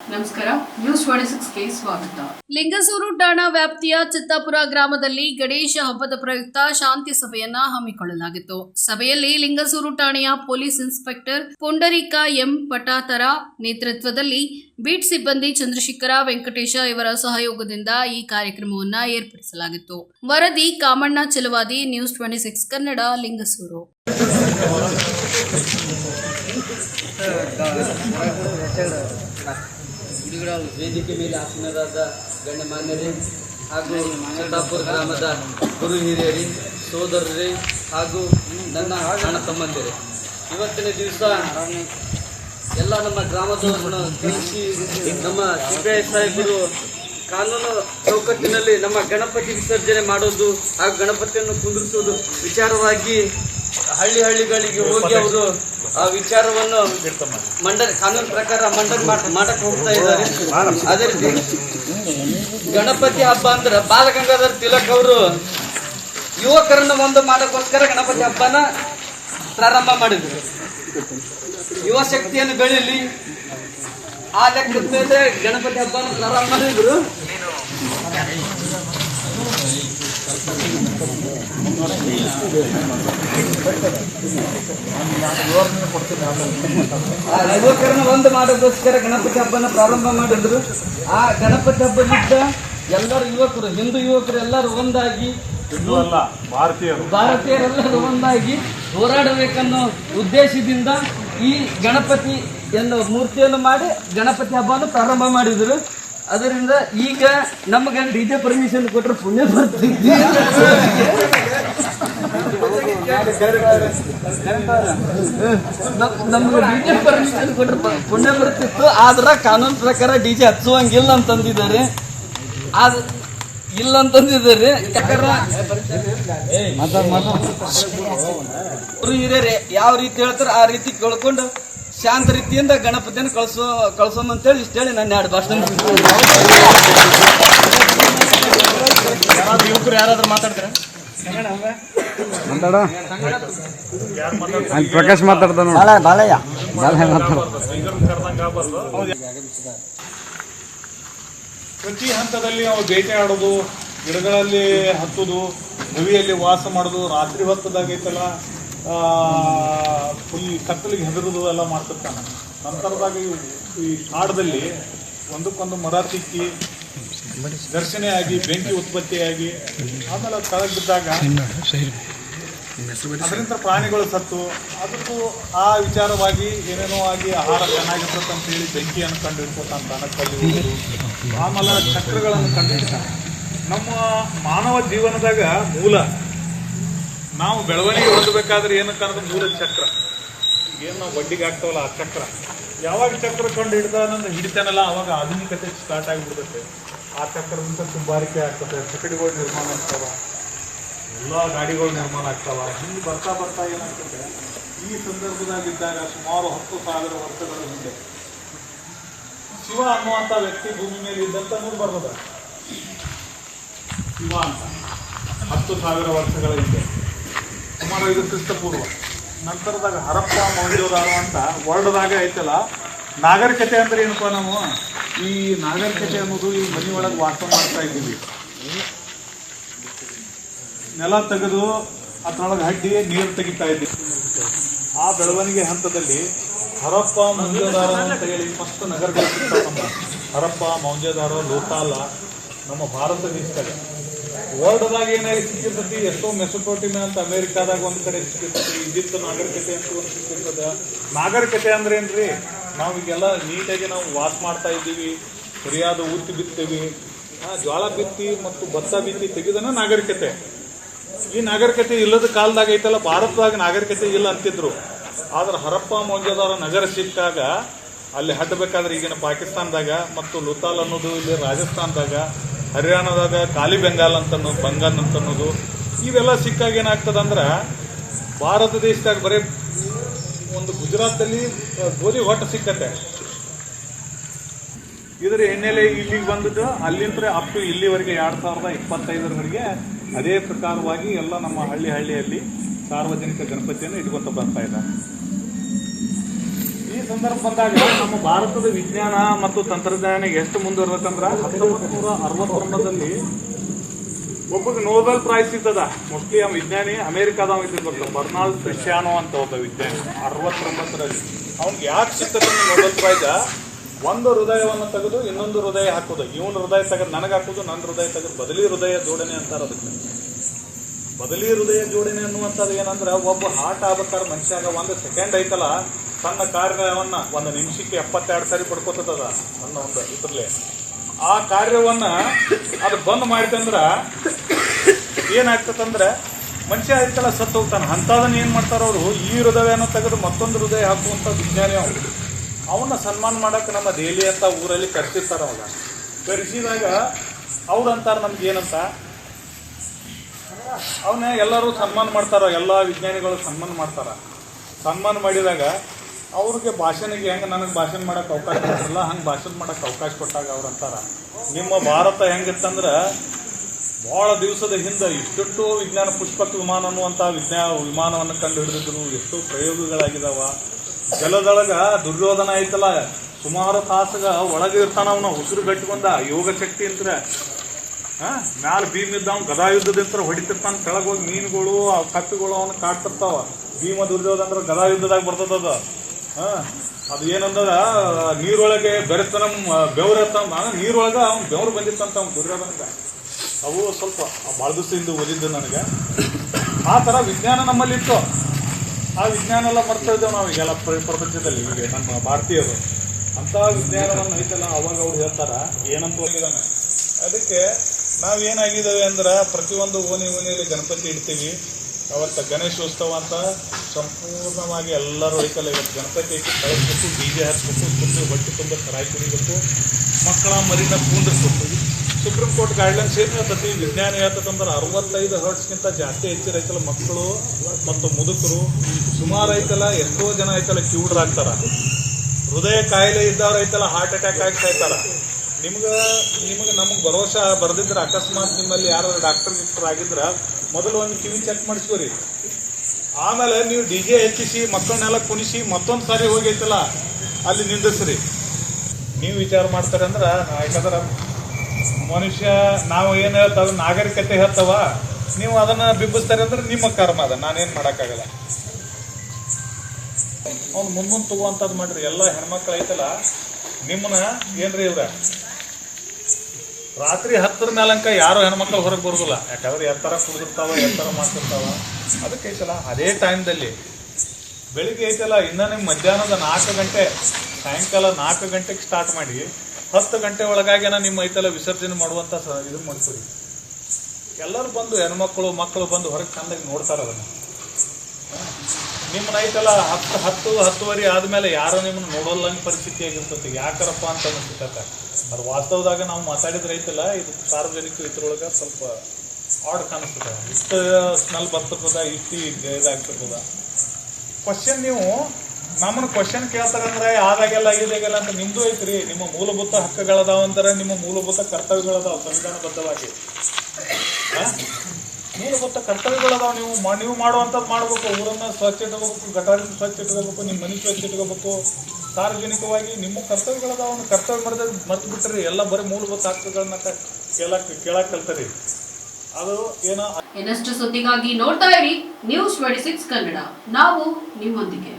ನಮಸ್ಕಾರ ನ್ಯೂಸ್ ಸ್ವಾಗತ ಲಿಂಗಸೂರು ಠಾಣಾ ವ್ಯಾಪ್ತಿಯ ಚಿತ್ತಾಪುರ ಗ್ರಾಮದಲ್ಲಿ ಗಣೇಶ ಹಬ್ಬದ ಪ್ರಯುಕ್ತ ಶಾಂತಿ ಸಭೆಯನ್ನ ಹಮ್ಮಿಕೊಳ್ಳಲಾಗಿತ್ತು ಸಭೆಯಲ್ಲಿ ಲಿಂಗಸೂರು ಠಾಣೆಯ ಪೊಲೀಸ್ ಇನ್ಸ್ಪೆಕ್ಟರ್ ಪುಂಡರೀಕ ಎಂ ಪಟಾತರ ನೇತೃತ್ವದಲ್ಲಿ ಬೀಟ್ ಸಿಬ್ಬಂದಿ ಚಂದ್ರಶೇಖರ ವೆಂಕಟೇಶ ಇವರ ಸಹಯೋಗದಿಂದ ಈ ಕಾರ್ಯಕ್ರಮವನ್ನ ಏರ್ಪಡಿಸಲಾಗಿತ್ತು ವರದಿ Kamanna Chaluvadi news twenty six Kannada Lingasugur ವೇದಿಕೆ ಮೇಲೆ ಆಸೀನರಾದ ಗಣ್ಯಮಾನ್ಯರೇ ಹಾಗೂ ಸಿದ್ದಾಪುರ ಗ್ರಾಮದ ಗುರು ಹಿರಿಯರಿ, ಸೋದರರೇ ಹಾಗೂ ನನ್ನ ಅಣ್ಣ ತಮ್ಮಂದಿರೇ. ಇವತ್ತಿನ ದಿವಸ ಎಲ್ಲ ನಮ್ಮ ಗ್ರಾಮದವರನ್ನು ತಿಳಿಸಿ ನಮ್ಮ ಸಿಪಿಐ ಸಾಹೇಬರು ಕಾನೂನು ಚೌಕಟ್ಟಿನಲ್ಲಿ ನಮ್ಮ ಗಣಪತಿ ವಿಸರ್ಜನೆ ಮಾಡೋದು ಹಾಗೂ ಗಣಪತಿಯನ್ನು ಕುಂದಿರಿಸುವುದು ವಿಚಾರವಾಗಿ ಹಳ್ಳಿ ಹಳ್ಳಿಗಳಿಗೆ ಹೋಗಿ ಅವರು ಆ ವಿಚಾರವನ್ನು ಮಂಡನೆ, ಕಾನೂನು ಪ್ರಕಾರ ಮಂಡನೆ ಮಾಡ್- ಮಾಡಕ್ ಹೋಗ್ತಾ ಇದ್ದಾರೆ. ಅದೇ ರೀತಿ ಗಣಪತಿ ಹಬ್ಬ ಅಂದ್ರೆ ಬಾಲಗಂಗಾಧರ್ ತಿಲಕ್ ಅವರು ಯುವಕರನ್ನು ಒಂದು ಮಾಡೋಕ್ಕೋಸ್ಕರ ಗಣಪತಿ ಹಬ್ಬನ ಪ್ರಾರಂಭ ಮಾಡಿದ್ರು. ಯುವ ಶಕ್ತಿಯನ್ನು ಬೆಳೀಲಿ. ಆ ಲೆಕ್ಕದ ಮೇಲೆ ಗಣಪತಿ ಹಬ್ಬನ ಪ್ರಾರಂಭ ಮಾಡಿದ್ರು. ಯುವಕರನ್ನ ಒಂದು ಮಾಡೋದಕ್ಕೋಸ್ಕರ ಗಣಪತಿ ಹಬ್ಬನ ಪ್ರಾರಂಭ ಮಾಡಿದ್ರು. ಆ ಗಣಪತಿ ಹಬ್ಬದಿಂದ ಎಲ್ಲರೂ ಯುವಕರು ಹಿಂದೂ ಯುವಕರು ಎಲ್ಲರೂ ಒಂದಾಗಿ ಭಾರತೀಯರು. ಭಾರತೀಯರೆಲ್ಲರೂ ಒಂದಾಗಿ ಹೋರಾಡಬೇಕನ್ನೋ ಉದ್ದೇಶದಿಂದ ಈ ಗಣಪತಿ ಎನ್ನುವ ಮೂರ್ತಿಯನ್ನು ಮಾಡಿ ಗಣಪತಿ ಹಬ್ಬವನ್ನು ಪ್ರಾರಂಭ ಮಾಡಿದ್ರು. ಅದರಿಂದ ಈಗ ನಮಗೆ ಡಿ ಜೆ ಪರ್ಮಿಷನ್ ಕೊಟ್ಟರೆ ಪುಣ್ಯ ಬರ್ತಿದ್ವಿ ನಮ್- ನಮ್ಗೆ ಡಿ ಜೆ ಪರ್ಮಿಷನ್ ಕೊಟ್ಟರೆ ಪುಣ್ಯ ಬರ್ತಿತ್ತು. ಆದ್ರೆ ಕಾನೂನು ಪ್ರಕಾರ ಡಿ ಜೆ ಹಚ್ಚುವಂಗಿಲ್ಲ ಅಂತಂದಿದ್ದಾರೆ. ಆದ ಇಲ್ಲ ಅಂತಂದಿದ್ದಾರೆ ಯಾಕಂದ್ರೆ ಹಿರಿಯರೇ ಯಾವ ರೀತಿ ಹೇಳ್ತಾರೆ ಆ ರೀತಿ ಕೇಳ್ಕೊಂಡು ಶಾಂತ ರೀತಿಯಿಂದ ಗಣಪತಿಯನ್ನು ಕಳ್ಸೋ ಅಂತ ಅಂತೇಳಿ ಇಷ್ಟ ಹೇಳಿ ನನ್ನ ಎರಡು ಭಾಷಣ ಯುವಕರು ಯಾರಾದ್ರೂ ಮಾತಾಡ್ತಾರೆ ಅಲ್ಲಿ ಪ್ರಕಾಶ್ ಮಾತಾಡ್ದ ಪ್ರತಿ ಹಂತದಲ್ಲಿ ನಾವು ಬೇಟೆ ಆಡೋದು ಗಿಡಗಳಲ್ಲಿ ಹತ್ತುದು ಗವಿಯಲ್ಲಿ ವಾಸ ಮಾಡೋದು ರಾತ್ರಿ ಹೊತ್ತದಾಗೈತಲ್ಲ. ಫುಲ್ ಕತ್ತಲಿಗೆ ಹೆದರುದು ಎಲ್ಲ ಮಾಡ್ತಿರ್ತಾನೆ. ನಂತರದಾಗ ಈ ಕಾಡದಲ್ಲಿ ಒಂದಕ್ಕೊಂದು ಮರ ತಿಕ್ಕಿ ಘರ್ಷಣೆ ಆಗಿ ಬೆಂಕಿ ಉತ್ಪತ್ತಿಯಾಗಿ, ಆಮೇಲೆ ಕೆಳಗೆ ಬಿದ್ದಾಗ ಅದರಿಂದ ಪ್ರಾಣಿಗಳು ಸತ್ತು. ಅದಕ್ಕೂ ಆ ವಿಚಾರವಾಗಿ ಏನೇನೋ ಆಗಿ ಆಹಾರ ಚೆನ್ನಾಗಿರ್ತದೆ ಅಂತ ಹೇಳಿ ಬೆಂಕಿಯನ್ನು ಕಂಡುಹಿಡ್ಕೊತಾನೆ ದನಕಲ್ಲಿ ಆಮೇಲೆ ಚಕ್ರಗಳನ್ನು ಕಂಡುಹಿಡ್ತಾನೆ ನಮ್ಮ ಮಾನವ ಜೀವನದಾಗ ಮೂಲ ನಾವು ಬೆಳವಣಿಗೆ ಹೊಂದಬೇಕಾದ್ರೆ ಏನಕ್ಕೆ ಅನ್ನೋದು ಮೂಲ ಚಕ್ರ. ಏನು ನಾವು ಬಡ್ಡಿಗೆ ಆಗ್ತಾವಲ್ಲ ಆ ಚಕ್ರ. ಯಾವಾಗ ಚಕ್ರ ಕಂಡು ಹಿಡ್ದಾನಂದ್ರೆ ಹಿಡಿತಾನಲ್ಲ, ಅವಾಗ ಆಧುನಿಕತೆ ಸ್ಟಾರ್ಟ್ ಆಗಿಬಿಡುತ್ತೆ. ಆ ಚಕ್ರದಿಂದ ತುಂಬಾರಿಕೆ ಆಗ್ತದೆ ಚಕಡಿಗಳು ನಿರ್ಮಾಣ ಆಗ್ತಾವ, ಎಲ್ಲ ಗಾಡಿಗಳು ನಿರ್ಮಾಣ ಆಗ್ತಾವ. ಹಿಂಗೆ ಬರ್ತಾ ಬರ್ತಾ ಏನಾಗ್ತದೆ? ಈ ಸಂದರ್ಭದಾಗಿದ್ದಾಗ ಸುಮಾರು ಹತ್ತು ಸಾವಿರ ವರ್ಷಗಳ ಹಿಂದೆ, ಶಿವ ಅನ್ನುವಂಥ ವ್ಯಕ್ತಿ ಭೂಮಿ ಮೇಲೆ ಇದ್ದಂತ ನೋಡಿ ಬರ್ತದ ಶಿವ ಅಂತ. ಹತ್ತು ಸಾವಿರ ವರ್ಷಗಳ ಹಿಂದೆ. ಸುಮಾರು ಐದು ಕ್ರಿಸ್ತಪೂರ್ವ ನಂತರದಾಗ ಹರಪ್ಪ ಮೌಲ್ಯದಾರ ಅಂತ ವರ್ಲ್ಡ್ದಾಗ ಐತಲ್ಲ, ನಾಗರಿಕತೆ ಅಂದ್ರೆ ಏನಪ್ಪ ನಾವು? ಈ ನಾಗರಿಕತೆ ಅನ್ನೋದು ಈ ಮನೆ ಒಳಗೆ ವಾಸ ಮಾಡ್ತಾ ಇದ್ದೀವಿ. ನೆಲ ತೆಗೆದು ಅದ್ರೊಳಗೆ ಹಡ್ಡಿ ನೀರು ತೆಗಿತಾ ಇದ್ದೀವಿ. ಆ ಬೆಳವಣಿಗೆ ಹಂತದಲ್ಲಿ ಹರಪ್ಪ ಮೌಂಜದಾರ ಅಂತ ಹೇಳಿ ಫಸ್ಟ್ ನಗರಗಳು ಹರಪ್ಪ ಮೌಂಜದಾರ ಲೋಕಾಲ ನಮ್ಮ ಭಾರತ ದೇಶದಾಗ. ವರ್ಲ್ಡ್ದಾಗ ಏನಾಗಿ ಸಿಕ್ಕಿರ್ತತಿ ಎಷ್ಟೋ ಮೆಸೊಪೋಟಿನ ಅಂತ ಅಮೆರಿಕಾದಾಗ ಒಂದ್ ಕಡೆ ಸಿಕ್ಕಿರ್ತತಿ ಈಜಿಪ್ಟ್ ನಾಗರಿಕತೆ ಅಂತ ಒಂದು ಸಿಕ್ಕಿರ್ತದ. ನಾಗರಿಕತೆ ಅಂದ್ರೆ ಏನ್ರಿ? ನಾವು ಈಗೆಲ್ಲ ನೀಟಾಗಿ ನಾವು ವಾಸ್ ಮಾಡ್ತಾ ಇದ್ದೀವಿ, ಸರಿಯಾದ ಉತ್ತಿ ಬಿತ್ತೀವಿ. ಜ್ವಾಳ ಬಿತ್ತಿ ಮತ್ತು ಭತ್ತ ಬಿತ್ತಿ ತೆಗೆದನ ನಾಗರಿಕತೆ. ಈ ನಾಗರಿಕತೆ ಇಲ್ಲದ ಕಾಲದಾಗ ಐತಲ್ಲ, ಭಾರತದಾಗ ನಾಗರಿಕತೆ ಇಲ್ಲ ಅಂತಿದ್ರು. ಆದ್ರೆ ಹರಪ್ಪ ಮೌಂಜದಾರ ನಗರ ಸಿಕ್ಕಾಗ ಅಲ್ಲಿ ಹಟ್ಟಬೇಕಾದ್ರೆ ಈಗಿನ ಪಾಕಿಸ್ತಾನದಾಗ ಮತ್ತು ಲುತಾಲ್ ಅನ್ನೋದು ಇಲ್ಲಿ ರಾಜಸ್ಥಾನದಾಗ ಹರಿಯಾಣದಾಗ ಖಾಲಿ ಬೆಂಗಾಲ್ ಅಂತ ಅನ್ನೋದು ಬಂಗಾಲ್ ಅಂತ ಅನ್ನೋದು ಇವೆಲ್ಲ ಸಿಕ್ಕಾಗ ಏನಾಗ್ತದಂದ್ರ ಭಾರತ ದೇಶದಾಗ ಬರೀ ಒಂದು ಗುಜರಾತಲ್ಲಿ ಗೋಧಿ ಹೊಟ್ಟ ಸಿಕ್ಕತ್ತೆ. ಇದರ ಹಿನ್ನೆಲೆ ಇಲ್ಲಿಗೆ ಬಂದದ್ದು ಅಲ್ಲಿಂದ ಅಪ್ ಟು ಇಲ್ಲಿವರೆಗೆ ಎರಡು ಸಾವಿರದ ಇಪ್ಪತ್ತೈದರವರೆಗೆ ಅದೇ ಪ್ರಕಾರವಾಗಿ ಎಲ್ಲ ನಮ್ಮ ಹಳ್ಳಿ ಹಳ್ಳಿಯಲ್ಲಿ ಸಾರ್ವಜನಿಕ ಗಣಪತಿಯನ್ನು ಇಟ್ಕೊಂತ ಬರ್ತಾ ಇದ್ದಾರೆ. ಸಂದರ್ಭ ಬಂದಾಗ ನಮ್ಮ ಭಾರತದ ವಿಜ್ಞಾನ ಮತ್ತು ತಂತ್ರಜ್ಞಾನ ಎಷ್ಟು ಮುಂದುವರೆದಂದ್ರ ಹತ್ತೊಂಬತ್ತು ನೂರ ಅರವತ್ತೊಂಬತ್ತರಲ್ಲಿ ಒಬ್ಬಗೆ ನೋಬೆಲ್ ಪ್ರೈಸ್ ಸಿಗ್ತದ. ಮೋಸ್ಟ್ಲಿ ಆ ವಿಜ್ಞಾನಿ ಅಮೆರಿಕಾದ ಇದ್ದಿರ್ಬೇಕು ಬರ್ನಾಲ್ಡ್ ಕ್ರಿಸ್ಟಿಯಾನೋ ಅಂತ ಒಬ್ಬ ವಿಜ್ಞಾನಿ, ಅರವತ್ತೊಂಬತ್ತರಲ್ಲಿ. ಅವ್ನಿಗೆ ಯಾಕೆ ಸಿಗ್ತದೆ ನೋಬೆಲ್ ಪ್ರೈಸ್ ಒಂದು ಹೃದಯವನ್ನು ತೆಗೆದು ಇನ್ನೊಂದು ಹೃದಯ ಹಾಕೋದು. ಇವನ ಹೃದಯ ತೆಗೆದು ನನಗೆ ಹಾಕೋದು ನನ್ನ ಹೃದಯ ತೆಗೆದು ಬದಲಿ ಹೃದಯ ಜೋಡಣೆ ಅಂತಾರೆ ಅದಕ್ಕೆ. ಬದಲಿ ಹೃದಯ ಜೋಡಣೆ ಅನ್ನುವಂಥದ್ದು ಏನಂದ್ರೆ, ಒಬ್ಬ ಹಾರ್ಟ್ ಆಗ್ಬೇಕಾದ್ರೆ ಮನುಷ್ಯಾಗ ಒಂದು ಸೆಕೆಂಡ್ ಐತಲ್ಲ ತನ್ನ ಕಾರ್ಯವನ್ನ ಒಂದು ನಿಮಿಷಕ್ಕೆ ಎಪ್ಪತ್ತೆರಡು ಸಾರಿ ಪಡ್ಕೋತದ ನನ್ನ ಒಂದು, ಇದ್ರಲ್ಲೇ. ಆ ಕಾರ್ಯವನ್ನ ಅದು ಬಂದ್ ಮಾಡಿತಂದ್ರ ಏನಾಗ್ತದಂದ್ರೆ ಮನುಷ್ಯ ಆಯ್ತಲ್ಲ ಸತ್ತು ಹೋಗ್ತಾನೆ. ಅಂಥದನ್ನ ಏನ್ ಮಾಡ್ತಾರ ಅವರು? ಈ ಹೃದಯವನ್ನು ತೆಗೆದು ಮತ್ತೊಂದು ಹೃದಯ ಹಾಕುವಂತ ವಿಜ್ಞಾನಿ ಅವರು. ಅವನ್ನ ಸನ್ಮಾನ ಮಾಡಕ್ಕೆ ನಮ್ಮ ದೆಹಲಿ ಅಂತ ಊರಲ್ಲಿ ಕರೆಸಿರ್ತಾರ ಅವಾಗ. ಕರೆಸಿದಾಗ ಅವ್ರು ಅಂತಾರ ನಮ್ಗೆ ಏನಂತ? ಅವನ್ನ ಎಲ್ಲರೂ ಸನ್ಮಾನ ಮಾಡ್ತಾರ, ಎಲ್ಲ ವಿಜ್ಞಾನಿಗಳು ಸನ್ಮಾನ ಮಾಡ್ತಾರ. ಸನ್ಮಾನ ಮಾಡಿದಾಗ ಅವ್ರಿಗೆ ಭಾಷಣಿಗೆ ಹೆಂಗೆ ನನಗೆ ಭಾಷಣ ಮಾಡಕ್ಕೆ ಅವಕಾಶ ಕೊಟ್ಟಿಲ್ಲ, ಹಂಗೆ ಭಾಷಣ ಮಾಡೋಕೆ ಅವಕಾಶ ಕೊಟ್ಟಾಗ ಅವ್ರು ಅಂತಾರ. ನಿಮ್ಮ ಭಾರತ ಹೆಂಗಿತ್ತಂದ್ರೆ ಬಹಳ ದಿವಸದ ಹಿಂದೆ ಇಷ್ಟೆಷ್ಟೋ ವಿಜ್ಞಾನ ಪುಷ್ಪಕ ವಿಮಾನ ಅನ್ನುವಂಥ ವಿಜ್ಞಾನ ವಿಮಾನವನ್ನು ಕಂಡು ಹಿಡಿದಿದ್ರು ಎಷ್ಟೋ ಪ್ರಯೋಗಗಳಾಗಿದಾವ. ಜಲದೊಳಗ ದುರ್ಯೋಧನ ಐತಲ್ಲ, ಸುಮಾರು ತಾಸಗ ಒಳಗೆ ಇರ್ತಾನ ಅವನ, ಉಸಿರು ಗಟ್ಟಿಕೊಂಡ ಯೋಗ ಶಕ್ತಿ ಅಂತ ಹಾಂ, ಮ್ಯಾಲ ಭೀಮ್ ಇದ್ದವ್ ಗದಾ ಯುದ್ಧದಿಂದ ಹೊಡಿತಿರ್ತಾನ, ಕೆಳಗೆ ಹೋಗಿ ಮೀನುಗಳು, ಆ ಅವನು ಕಾಡ್ತಿರ್ತಾವ. ಭೀಮ ದುರ್ಯೋಧನ ಗದಾ ಯುದ್ಧದಾಗ ಬರ್ತದ ಹಾ ಅದು ಏನಂದದ, ನೀರೊಳಗೆ ಬೆರೆತನ ಬೆವರತ್ತ ನೀರೊಳಗ ಅವ್ನ ಬೆವರು ಬಂದಿತ್ತಂತ ಅವ್ನ ದುರ್ಯೋಧನಗ ಅವು ಸ್ವಲ್ಪ ಭಾಳ ದಿವಸದಿಂದ ಓದಿದ್ದು ನನಗೆ. ಆ ಥರ ವಿಜ್ಞಾನ ನಮ್ಮಲ್ಲಿತ್ತು. ಆ ವಿಜ್ಞಾನ ಎಲ್ಲ ಬರ್ತಾ ಇದ್ದೇವೆ ನಾವು ಈಗೆಲ್ಲ ಪ್ರ- ಪ್ರಪಂಚದಲ್ಲಿ, ಈಗ ನಮ್ಮ ಭಾರತೀಯರು. ಅಂತ ವಿಜ್ಞಾನವನ್ನು ಐತಲ್ಲ, ಅವಾಗ ಅವ್ರು ಹೇಳ್ತಾರ, ಏನಂತ ಹೋಗಿದಾನೆ ಅದಕ್ಕೆ ನಾವೇನಾಗಿದ್ದೇವೆ ಅಂದ್ರೆ, ಪ್ರತಿಯೊಂದು ಓನಿ ಓನಿಯಲ್ಲಿ ಗಣಪತಿ ಇಡ್ತೀವಿ. ಅವತ್ತ ಗಣೇಶೋತ್ಸವ ಅಂತ ಸಂಪೂರ್ಣವಾಗಿ ಎಲ್ಲರೂ ಐತಲ್ಲ ಇವತ್ತು ಗಣಪತಿ ಇಟ್ಟು ಕಳಿಸ್ಬೇಕು ಡಿ ಜೆ ಹಚ್ಬೇಕು ಕುಂದು ಬಟ್ಟೆ ತುಂಬ ಕರಾಯಿ ಕುಡಿಬೇಕು, ಮಕ್ಕಳ ಮರಿನ ಕುಂದಿರ್ಬೇಕು ಸುಪ್ರೀಂ ಕೋರ್ಟ್ ಗೈಡ್ಲೈನ್ಸ್ ಏನು ಹೇಳ್ತತಿ? ವಿಜ್ಞಾನ ಹೇಳ್ತಕ್ಕಂದ್ರೆ ಅರವತ್ತೈದು ಹರ್ಟ್ಸ್ಗಿಂತ ಜಾಸ್ತಿ ಹೆಚ್ಚಿರ ಐತಲ್ಲ ಮಕ್ಕಳು ಮತ್ತು ಮುದುಕರು. ಸುಮಾರು ಐತಲ್ಲ, ಎಷ್ಟೋ ಜನ ಐತಲ್ಲ ಕ್ಯೂಡ್ರಾಗ್ತಾರೆ ಹೃದಯ ಕಾಯಿಲೆ ಇದ್ದವ್ರು ಐತಲ್ಲ ಹಾರ್ಟ್ ಅಟ್ಯಾಕ್ ಆಗಿ ಸಾಯ್ತಾರ ನಿಮ್ಗೆ, ನಿಮಗೆ ನಮ್ಗೆ ಭರವಸೆ ಬರ್ದಿದ್ರೆ ಅಕಸ್ಮಾತ್ ನಿಮ್ಮಲ್ಲಿ ಯಾರು ಡಾಕ್ಟರ್ ಗಿಕ್ಟರ್ ಆಗಿದ್ರ ಮೊದಲು ಒಂದು ಕಿವಿ ಚೆಕ್ ಮಾಡಿಸ್ಕೋರಿ. ಆಮೇಲೆ ನೀವು ಡಿ ಜೆ ಹೆಚ್ಚಿಸಿ, ಮಕ್ಕಳನ್ನೆಲ್ಲ ಕುಣಿಸಿ, ಮತ್ತೊಂದು ಸಾರಿ ಹೋಗೈತಲ್ಲ, ಅಲ್ಲಿ ನಿಂದಿಸ್ರಿ ನೀವು ವಿಚಾರ ಮಾಡ್ತಾರೆ ಅಂದ್ರೆ, ಯಾಕಂದ್ರೆ ಮನುಷ್ಯ, ನಾವು ಏನು ಹೇಳ್ತಾವ ನಾಗರಿಕತೆ ಹೇಳ್ತಾವ. ನೀವು ಅದನ್ನ ಬಿಂಬಿಸ್ತಾರೆ ಅಂದ್ರೆ ನಿಮ್ಮ ಕರ್ಮ ಅದ, ನಾನೇನು ಮಾಡೋಕ್ಕಾಗಲ್ಲ. ಅವ್ನು ಮುಂದೆ ತಗೋ ಅಂತದ್ ಮಾಡ್ರಿ, ಎಲ್ಲ ಹೆಣ್ಮಕ್ಳು ಐತಲ್ಲ, ನಿಮ್ಮನ್ನ ಏನ್ರಿ ಇವ್ರ? ರಾತ್ರಿ ಹತ್ತರ ಮೇಲಂಕ ಯಾರು ಹೆಣ್ಮಕ್ಳು ಹೊರಗೆ ಬರೋದಿಲ್ಲ. ಯಾಕಂದ್ರೆ ಎತ್ತರ ಕುಡಿದಿರ್ತಾವ ಎತ್ತರ ಮಾಡ್ತಿರ್ತಾವ ಅದಕ್ಕೆ ಐತಲ್ಲ, ಅದೇ ಟೈಮ್ದಲ್ಲಿ ಬೆಳಿಗ್ಗೆ ಐತಲ್ಲ, ಇನ್ನ ನಿಮ್ಗೆ ಮಧ್ಯಾಹ್ನದ ನಾಲ್ಕು ಗಂಟೆ, ಸಾಯಂಕಾಲ ನಾಲ್ಕು ಗಂಟೆಗೆ ಸ್ಟಾರ್ಟ್ ಮಾಡಿ, ಹತ್ತು ಗಂಟೆ ಒಳಗಾಗೇನ ನಿಮ್ಮ ಐತಲ್ಲ ವಿಸರ್ಜನೆ ಮಾಡುವಂಥ ಸ- ಇದನ್ನು ಮಾಡ್ಕೊಡಿ. ಎಲ್ಲರೂ ಬಂದು ಹೆಣ್ಮಕ್ಳು ಮಕ್ಕಳು ಬಂದು ಹೊರಗೆ ಚಂದಾಗಿ ನೋಡ್ತಾರೆ ಅದನ್ನು. ನಿಮ್ಮನ್ನ ಐತಲ್ಲ, ಹತ್ತು ಹತ್ತು, ಹತ್ತುವರೆ ಆದಮೇಲೆ ಯಾರೋ ನಿಮ್ಮನ್ನ ನೋಡೋಲ್ಲಂಗೆ ಪರಿಸ್ಥಿತಿ ಆಗಿರ್ತೈತಿ. ಯಾಕರಪ್ಪ ಅಂತ ಅನಿಸ್ತೈತೆ ಅದು ವಾಸ್ತವದಾಗ ನಾವು ಮಾತಾಡಿದ್ರೆ ಐತಲ್ಲ ಇದು ಸಾರ್ವಜನಿಕ ಇದ್ರೊಳಗ ಸ್ವಲ್ಪ ಆಡ್ ಕಾಣಿಸ್ತದೆ. ಇಷ್ಟು ಸ್ಮೆಲ್ ಬರ್ತಿರ್ತದ ಇಷ್ಟು ಇದಾಗ್ತಿರ್ತದ ಕ್ವಶನ್ ನೀವು ನಮ್ಮನ್ನ ಕ್ವಶನ್ ಕೇಳ್ತಾರಂದ್ರೆ ಆದಾಗೆಲ್ಲ ಇದಾಗೆಲ್ಲ ಅಂತ ನಿಮ್ದು ಐತ್ರಿ. ನಿಮ್ಮ ಮೂಲಭೂತ ಹಕ್ಕುಗಳದಾವ ಅಂದ್ರೆ ನಿಮ್ಮ ಮೂಲಭೂತ ಕರ್ತವ್ಯಗಳದಾವ, ಸಂವಿಧಾನಬದ್ಧವಾಗಿ? ಮೂಲಭೂತ ಕರ್ತವ್ಯಗಳದಾವ ನೀವು ನೀವು ಮಾಡುವಂಥದ್ದು ಮಾಡ್ಬೇಕು. ಊರನ್ನ ಸ್ವಚ್ಛ ಇಟ್ಕೋಬೇಕು, ಗಟಾರಿನ ಸ್ವಚ್ಛ ಇಟ್ಕೋಬೇಕು ನಿಮ್ಮ ಮನೆ ಸ್ವಚ್ಛ ಇಟ್ಕೋಬೇಕು. ಸಾರ್ವಜನಿಕವಾಗಿ ನಿಮ್ಮ ಕರ್ತವ್ಯಗಳದ ಒಂದು ಕರ್ತವ್ಯ ಮಾಡಿದ್ರೆ ಮರ್ತು ಬಿಟ್ಟರೆ ಎಲ್ಲ ಬರೀ ಮೂಲಭೂತ ಹಕ್ಕುಗಳನ್ನ ಕೇಳಕ್ ಕೇಳಕ್ ಕಲ್ತರಿ ಅದು ಏನೋ ಇನ್ನಷ್ಟು ಸುದ್ದಿಗಾಗಿ ನೋಡ್ತಾ ಇರಿ ನ್ಯೂಸ್ ಟ್ವೆಂಟಿ ಸಿಕ್ಸ್ ಕನ್ನಡ. ನಾವು ನಿಮ್ಮೊಂದಿಗೆ.